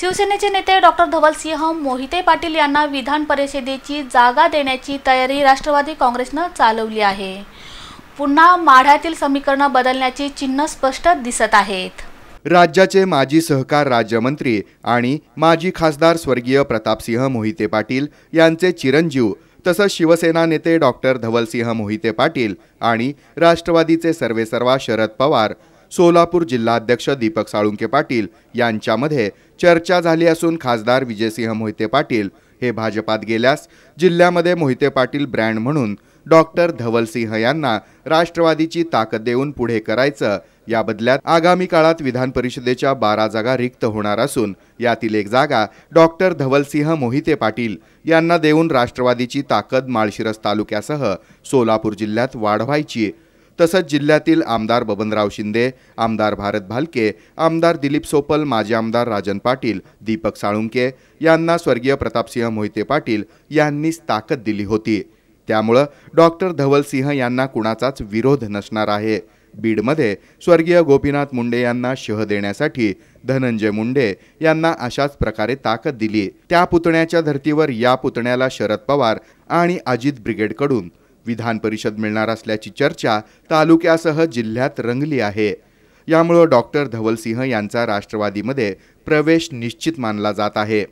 शिवसेनेचे नेते डॉक्टर धवलसिंह मोहिते पाटील यांना विधान परिषदेची जागा देण्याची तयारी राष्ट्रवादी काँग्रेसनं चालवली आहे. पुन्हा माढ्यातील समीकरणं बदलण्याची चिन्ह स्पष्ट दिसत आहेत. राज्याचे माजी सहकार राज्यमंत्री आणि माजी खासदार स्वर्गीय प्रतापसिंह मोहिते पाटील यांचे चिरंजीव तसंच शिवसेना नेते डॉक्टर धवलसिंह मोहिते पाटील आणि राष्ट्रवादीचे सर्वेसर्वा शरद पवार सोलापूर जिल्हाध्यक्ष दीपक साळुंके पाटील यांच्यामध्ये चर्चा झाली असून खासदार विजयसिंह मोहिते पाटील हे भाजपात गेल्यास जिल्ह्यामध्ये मोहिते पाटील ब्रँड म्हणून डॉक्टर धवलसिंह यांना राष्ट्रवादीची ताकद देऊन पुढे करायचं या बदल्यात आगामी काळात विधान परिषदेच्या बारा जागा रिक्त होणार असून यातील एक जागा डॉक्टर धवलसिंह मोहिते पाटील यांना देऊन राष्ट्रवादीची ताकद माळशिरस तालुक्यासह सोलापूर जिल्ह्यात वाढवायची तसंच जिल्ह्यातील आमदार बबनराव शिंदे आमदार भारत भालके आमदार दिलीप सोपल माजी आमदार राजन पाटील दीपक साळुंके यांना स्वर्गीय प्रतापसिंह मोहिते पाटील यांनीच ताकद दिली होती. त्यामुळं डॉक्टर धवलसिंह यांना कुणाचाच विरोध नसणार आहे. बीडमध्ये स्वर्गीय गोपीनाथ मुंडे यांना शह देण्यासाठी धनंजय मुंडे यांना अशाच प्रकारे ताकद दिली. त्या पुतण्याच्या धर्तीवर या पुतण्याला शरद पवार आणि अजित ब्रिगेडकडून विधान परिषद मिळणार असल्याची चर्चा तालुक्यासह जिल्ह्यात रंगली आहे. यामुळं डॉक्टर धवलसिंह यांचा राष्ट्रवादीमध्ये प्रवेश निश्चित मानला जात आहे.